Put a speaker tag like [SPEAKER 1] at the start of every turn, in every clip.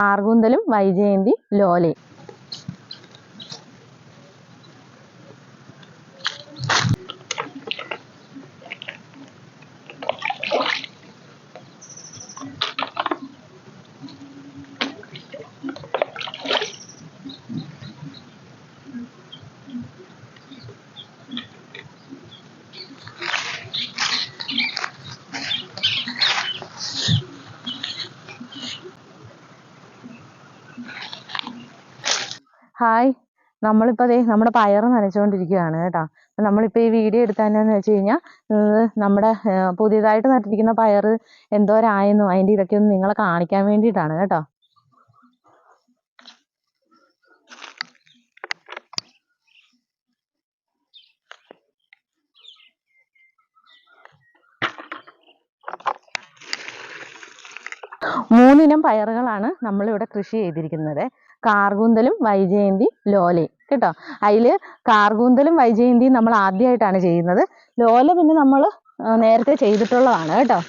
[SPEAKER 1] ആർകൂന്തലും Vyjayanthi ലോലയും. Hi നമ്മളിപ്പോൾ ദേ നമ്മുടെ പയർ നനച്ചുകൊണ്ടിരിക്കുകയാണ് കേട്ടോ. നമ്മളിപ്പോൾ ഈ വീഡിയോ എടുത്തതെന്നു വെച്ച് കഴിഞ്ഞാൽ നമ്മുടെ പുതിയതായിട്ട് നട്ടിരിക്കുന്ന പയർ എന്തോരായെന്നും അതിന്റെ ഇതൊക്കെ ഒന്ന് നിങ്ങളെ കാണിക്കാൻ വേണ്ടിയിട്ടാണ് കേട്ടോ. മൂന്നിനം പയറുകളാണ് നമ്മളിവിടെ കൃഷി ചെയ്തിരിക്കുന്നത്. കാർകൂന്തലും വൈജയന്തി ലോലയും. കേട്ടോ? അതിൽ കാർകൂന്തലും വൈജയന്തിയും നമ്മൾ ആദ്യമായിട്ടാണ് ചെയ്യുന്നത്. ലോല പിന്നെ നമ്മൾ നേരത്തെ ചെയ്തിട്ടുള്ളതാണ് കേട്ടോ.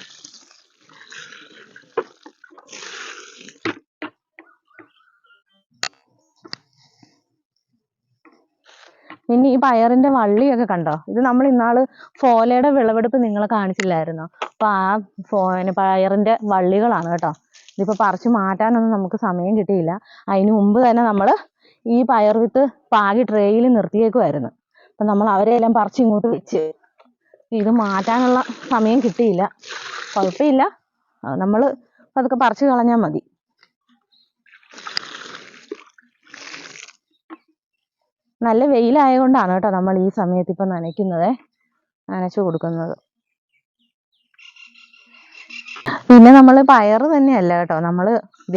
[SPEAKER 1] പിന്നെ ഈ പയറിന്റെ വള്ളിയൊക്കെ കണ്ടോ? ഇത് നമ്മൾ ഇന്നാൾ ഫോലയുടെ വിളവെടുപ്പ് നിങ്ങളെ കാണിച്ചില്ലായിരുന്നോ? അപ്പൊ ആ ഫോ പയറിന്റെ വള്ളികളാണ് കേട്ടോ. ഇതിപ്പോ പറിച്ചു മാറ്റാനൊന്നും നമുക്ക് സമയം കിട്ടിയില്ല. അതിന് മുമ്പ് തന്നെ നമ്മൾ ഈ പയർ വിത്ത് പാകി ട്രേയിൽ നിർത്തിയേക്കുമായിരുന്നു അപ്പൊ നമ്മൾ അവരെല്ലാം പറിച്ച് ഇങ്ങോട്ട് വെച്ച് ഇത് മാറ്റാനുള്ള സമയം കിട്ടിയില്ല. കുഴപ്പമില്ല. നമ്മൾ അതൊക്കെ പറിച്ചു കളഞ്ഞാൽ മതി. നല്ല വെയിലായതുകൊണ്ടാണ് കേട്ടോ നമ്മൾ ഈ സമയത്ത് ഇപ്പം നനയ്ക്കുന്നത് നനച്ചു കൊടുക്കുന്നത്. പിന്നെ നമ്മൾ പയർ തന്നെയല്ല കേട്ടോ. നമ്മൾ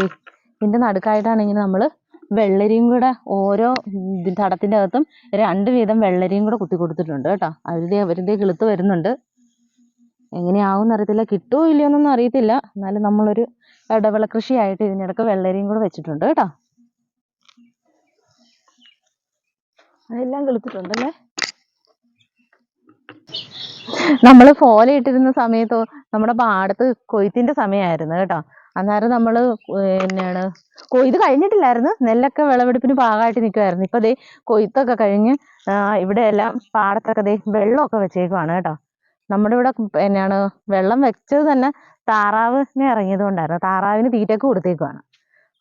[SPEAKER 1] ഇതിന്റെ നടുക്കായിട്ടാണെങ്കിൽ നമ്മൾ വെള്ളരിയും കൂടെ ഓരോ തടത്തിന്റെ അകത്തും രണ്ട് വീതം വെള്ളരിയും കൂടെ കുത്തി കൊടുത്തിട്ടുണ്ട് കേട്ടോ. അവരുടെ അവരുടെ കിളുത്ത് വരുന്നുണ്ട്. എങ്ങനെയാവും അറിയത്തില്ല കിട്ടുമോ ഇല്ലയോ എന്നൊന്നും അറിയത്തില്ല. എന്നാലും നമ്മളൊരു ഇടവിള കൃഷിയായിട്ട് ഇതിനിടക്ക് വെള്ളരിയും കൂടെ വെച്ചിട്ടുണ്ട് കേട്ടോ. അതെല്ലാം കിളുത്തിട്ടുണ്ടല്ലേ? നമ്മൾ ഫോല ഇട്ടിരുന്ന സമയത്തോ നമ്മുടെ പാടത്ത് കൊയ്ത്തിന്റെ സമയമായിരുന്നു കേട്ടോ. അന്നേരം നമ്മൾ പിന്നെയാണ് കൊയ്ത് കഴിഞ്ഞിട്ടില്ലായിരുന്നു. നെല്ലൊക്കെ വിളവെടുപ്പിന് പാകമായിട്ട് നിൽക്കുമായിരുന്നു ഇപ്പൊ ദേ കൊയ്ത്തൊക്കെ കഴിഞ്ഞ് ഇവിടെ എല്ലാം പാടത്തൊക്കെ ദേ വെള്ളമൊക്കെ വെച്ചേക്കുവാണ് കേട്ടോ. നമ്മുടെ ഇവിടെ പിന്നെയാണ് വെള്ളം വെച്ചത് തന്നെ താറാവിനെ ഇറങ്ങിയത് കൊണ്ടായിരുന്നു താറാവിന് തീറ്റയൊക്കെ കൊടുത്തേക്കുവാണ്.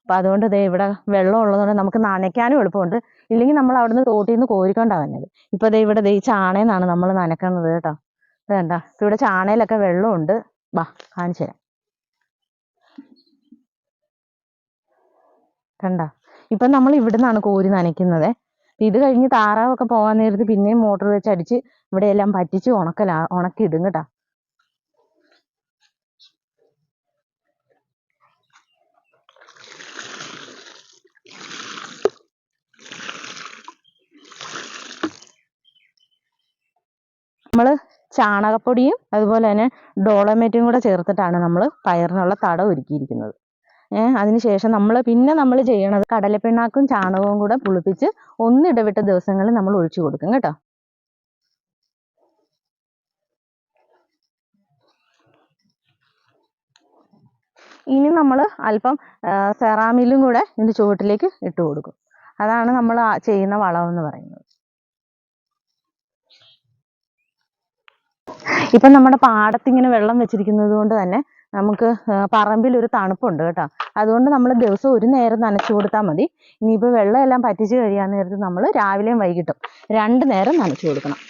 [SPEAKER 1] അപ്പൊ അതുകൊണ്ട് ദേ ഇവിടെ വെള്ളം ഉള്ളതുകൊണ്ട് നമുക്ക് നനയ്ക്കാനും എളുപ്പമുണ്ട്. ഇല്ലെങ്കിൽ നമ്മൾ അവിടുന്ന് തോട്ടിൽ നിന്ന് കോരിക്കൊണ്ടാ വന്നത് ഇപ്പൊ ദേ ഇവിടെ ദേ ചാണേന്നാണ് നമ്മൾ നനക്കുന്നത് കേട്ടോ. കണ്ട ഇവിടെ ചാണയിലൊക്കെ വെള്ളമുണ്ട് വാ കാണിച്ചു തരാം. കണ്ട? ഇപ്പൊ നമ്മൾ ഇവിടുന്നാണ് കോരി നനയ്ക്കുന്നത്. ഇത് കഴിഞ്ഞ് താറാവൊക്കെ പോകാൻ നേരത്ത് പിന്നെയും മോട്ടർ വെച്ച് അടിച്ച് ഇവിടെ എല്ലാം പറ്റിച്ച് ഉണക്കലാ ഉണക്കിയിടും കേട്ടാ. നമ്മൾ ചാണകപ്പൊടിയും അതുപോലെ തന്നെ ഡോളമേറ്റും കൂടെ ചേർത്തിട്ടാണ് നമ്മൾ പയറിനുള്ള തടം ഒരുക്കിയിരിക്കുന്നത്. അതിനുശേഷം നമ്മൾ പിന്നെ നമ്മൾ ചെയ്യണത് കടലപ്പിണ്ണാക്കും ചാണകവും കൂടെ പുളിപ്പിച്ച് ഒന്നിടവിട്ട ദിവസങ്ങളിൽ നമ്മൾ ഒഴിച്ചു കൊടുക്കും കേട്ടോ. ഇനി നമ്മൾ അല്പം സെറാമിലും കൂടെ ഇതിന്റെ ചുവട്ടിലേക്ക് ഇട്ട് കൊടുക്കും. അതാണ് നമ്മൾ ചെയ്യുന്ന വളം എന്ന് പറയുന്നത്. ഇപ്പം നമ്മുടെ പാടത്തിങ്ങനെ വെള്ളം വെച്ചിരിക്കുന്നത് കൊണ്ട് തന്നെ നമുക്ക് പറമ്പിൽ ഒരു തണുപ്പുണ്ട് കേട്ടോ. അതുകൊണ്ട് നമ്മൾ ദിവസം ഒരു നേരം നനച്ചു കൊടുത്താൽ മതി. ഇനിയിപ്പോൾ വെള്ളം എല്ലാം പറ്റിച്ച് കഴിയാൻ നേരത്ത് നമ്മൾ രാവിലെയും വൈകിട്ടും രണ്ട് നേരം നനച്ചു കൊടുക്കണം.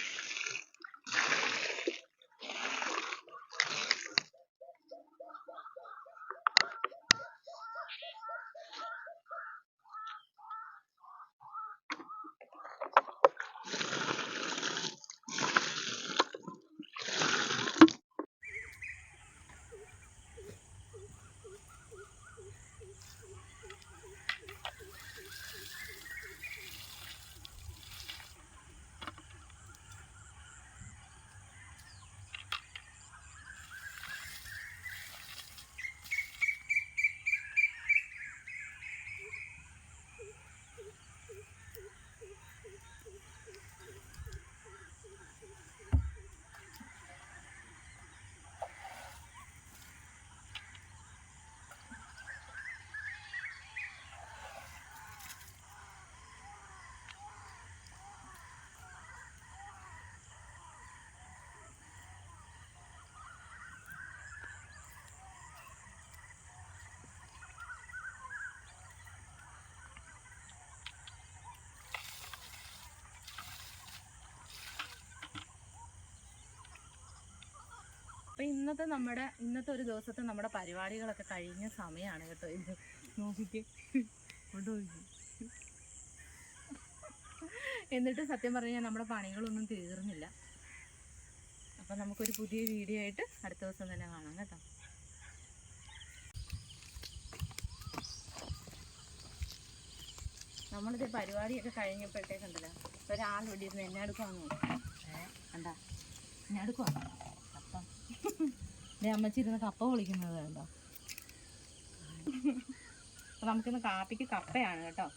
[SPEAKER 1] ഇന്നത്തെ നമ്മുടെ ഇന്നത്തെ ഒരു ദിവസത്തെ നമ്മുടെ പരിപാടികളൊക്കെ കഴിഞ്ഞ സമയമാണ് കേട്ടോ. ഇത് നോക്കിക്ക്. എന്നിട്ട് സത്യം പറഞ്ഞാൽ നമ്മുടെ പണികളൊന്നും തീർന്നില്ല. അപ്പം നമുക്കൊരു പുതിയ വീഡിയോ ആയിട്ട് അടുത്ത ദിവസം തന്നെ കാണാം കേട്ടോ. നമ്മളിത് പരിപാടിയൊക്കെ കഴിഞ്ഞപ്പോഴത്തേക്കുണ്ടല്ലോ. ഒരാൾ ഇരുന്ന് എന്നെ ഏ എന്താ എന്നെ എടുക്കുവാ കപ്പ ദേ അമ്മച്ചി ഇരുന്ന് കപ്പ പൊളിക്കുന്നത് കണ്ടോ? നമുക്കിന്ന് കാപ്പിക്ക് കപ്പയാണ് കേട്ടോ.